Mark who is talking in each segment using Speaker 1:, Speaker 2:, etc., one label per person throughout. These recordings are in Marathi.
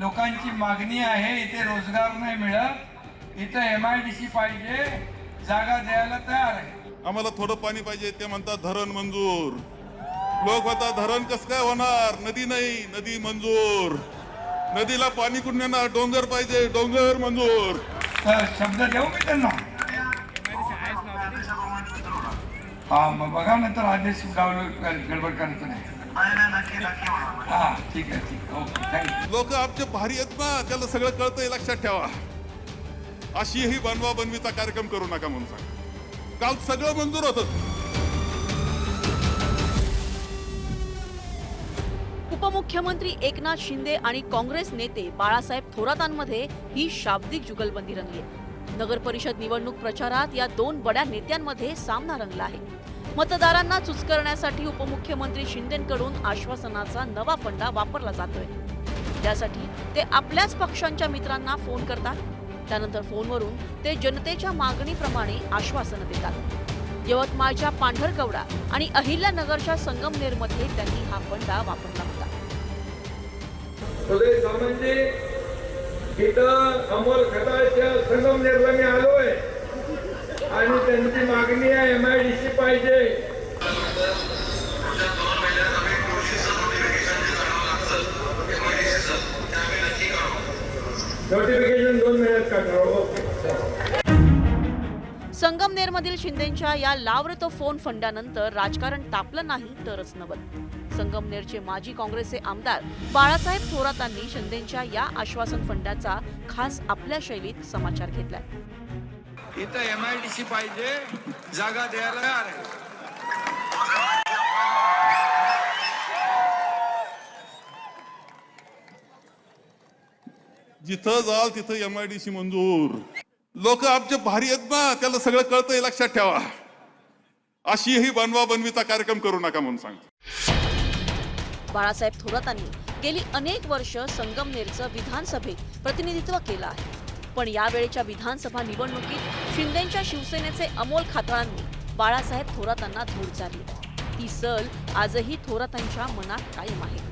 Speaker 1: लोकांची मागणी आहे इथे रोजगार नाही मिळत. इथं एम आय डी सी पाहिजे जागा द्यायला तयार आहे.
Speaker 2: आम्हाला थोडं पाणी पाहिजे ते म्हणतात धरण मंजूर. लोक म्हणतात धरण कसं काय होणार? नदी नाही नदी मंजूर. नदीला पाणी कुठून येणार? डोंगर पाहिजे डोंगर मंजूर.
Speaker 1: तर शब्द देऊ मी त्यांना? हा मग बघा नंतर आदेश गडबड करायचं नाही. हा ठीक आहे ठीक आहे. ओके थँक्यू
Speaker 2: लोक आमचे भारी आहेत ना त्याला सगळं कळतंय लक्षात ठेवा. अशी ही बनवा बनवीचा कार्यक्रम करू नका म्हणून सांग. काल सगळं मंजूर होतं.
Speaker 3: उपमुख्यमंत्री एकनाथ शिंदे आणि काँग्रेस नेते बाळासाहेब थोरातांमध्ये ही शाब्दिक जुगलबंदी रंगली. नगर परिषद निवडणूक प्रचारात या दोन बड्या नेत्यांमध्ये सामना रंगला आहे. मतदारांना चुचकरण्यासाठी उपमुख्यमंत्री शिंदेकडून आश्वासनाचा नवा फंडा वापरला जातोय. त्यासाठी ते आपल्याच पक्षांच्या मित्रांना फोन करतात. त्यानंतर फोनवरून ते जनतेच्या मागणीप्रमाणे आश्वासनं देतात. यवतमाळच्या पांढरकवडा आणि अहिल्यानगरच्या संगमनेरमध्ये त्यांनी हा फंडा वापरला होता.
Speaker 4: सगळे अमोल खताच्या संगमनेरला मी आलोय. आणि त्यांची मागणी आहे एम आय डी सी पाहिजे. नोटिफिकेशन दोन महिन्यात काढणार
Speaker 3: संगमनेरमधील शिंदेच्या या लाव फोन फंडानंतर राजकारण तापलं नाही तरच नवल संगमनेरचे माजी काँग्रेसचे आमदार बाळासाहेब थोरातांनी शिंदेच्या या आश्वासन फंडाचा खास आपल्या शैलीत समाचार घेतलाय.
Speaker 1: इथं एम आय डी सी पाहिजे जागा द्यायला
Speaker 2: जिथं जाल तिथं एम आय डी सी मंजूर. लोक आमचे भारी आहेत ना त्याला सगळं कळतंय लक्षात ठेवा. अशी ही बनवा बनवीचा कार्यक्रम करू नका म्हणून सांग
Speaker 3: बाळासाहेब थोरातांनी गेली अनेक वर्ष संगमनेरचं विधानसभेत प्रतिनिधित्व केलं आहे. पण यावेळेच्या विधानसभा निवडणुकीत शिंदेच्या शिवसेनेचे अमोल खातळांनी बाळासाहेब थोरातांना धूळ चारली ती सल आजही थोरातांच्या मनात कायम आहे.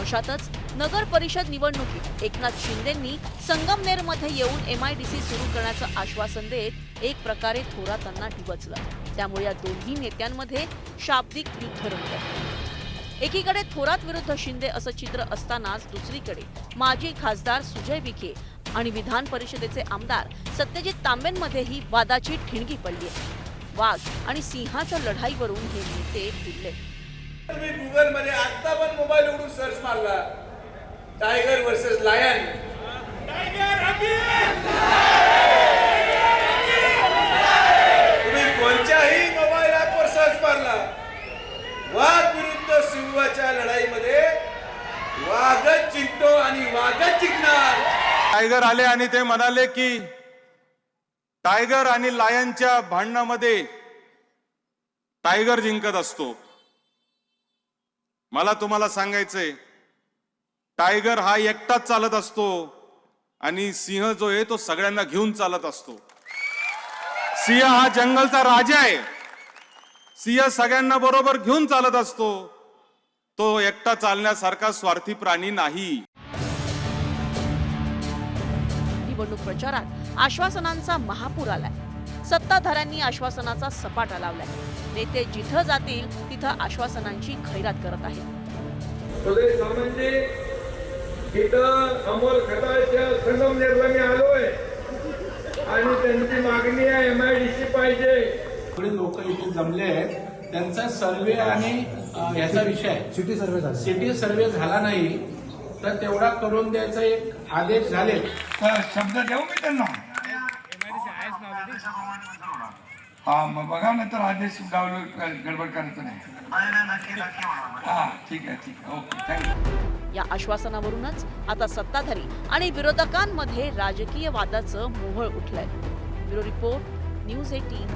Speaker 3: अशातच नगर परिषद निवडणुकीत एकनाथ शिंदेंनी संगमनेरमध्ये येऊन एम आय डी सी सुरू करण्याचं आश्वासन देत एक प्रकारे थोरातांना डिवचलं. त्यामुळे या दोन्ही नेत्यांमध्ये शाब्दिक युद्ध रंगलं. एकीकडे थोरात विरुद्ध शिंदे असं चित्र असतानाच दुसरीकडे माजी खासदार सुजय विखे आणि विधान परिषदेचे आमदार सत्यजित तांबेंमध्येही वादाची ठिणगी पडली आहे. वाघ आणि सिंहाच्या लढाईवरून हे नेते भिडले.
Speaker 4: तुम्ही गुगलमध्ये आता पण मोबाईल उघडून सर्च मारला. Tiger versus lion. तुम्ही कोणत्याही मोबाईल ऍपवर सर्च मारला वाघ विरुद्ध सिंहाच्या लढाईमध्ये वाघच जिंकतो आणि वाघच जिंकणार
Speaker 5: टायगर आले आणि ते म्हणाले की टायगर आणि लायनच्या भांडणामध्ये टायगर जिंकत असतो. मला तुम्हाला सांगायचंय टायगर हा एकटाच चालत असतो आणि सिंह जो आहे तो सगळ्यांना घेऊन चालत असतो. सिंह हा जंगलचा राजा आहे. सिंह सगळ्यांना बरोबर घेऊन चालत असतो. तो एकटा चालण्यासारखा स्वार्थी प्राणी नाही.
Speaker 3: निवडणूक प्रचारात आश्वासनांचा महापूर आलाय. सत्ताधाऱ्यांनी आश्वासनाचा सपाटा लावलाय. नेते जिथं जातील तिथं आश्वासनांची खैरात करत आहेत.
Speaker 4: अमोल संगमनेरला मी आलोय. आणि त्यांची मागणी आहे एम आय डी सी पाहिजे.
Speaker 6: सगळे लोक इथे जमले आहेत. त्यांचा सर्वे आणि अ, ह्याचा विषय सिटी सर्वे झाला. सिटी सर्वे झाला नाही. तर तेवढा करून द्यायचा एक आदेश झाले
Speaker 1: तर शब्द देऊ मी त्यांना? हा मग बघा नंतर आदेश गावलं गडबड करायचं नाही. हा ठीक आहे ठीक आहे. ओके थँक्यू
Speaker 3: या आश्वासनावरूनच आता सत्ताधारी आणि विरोधकांमध्ये राजकीय वादाचं मोहळ उठलंय. Bureau report news eighteen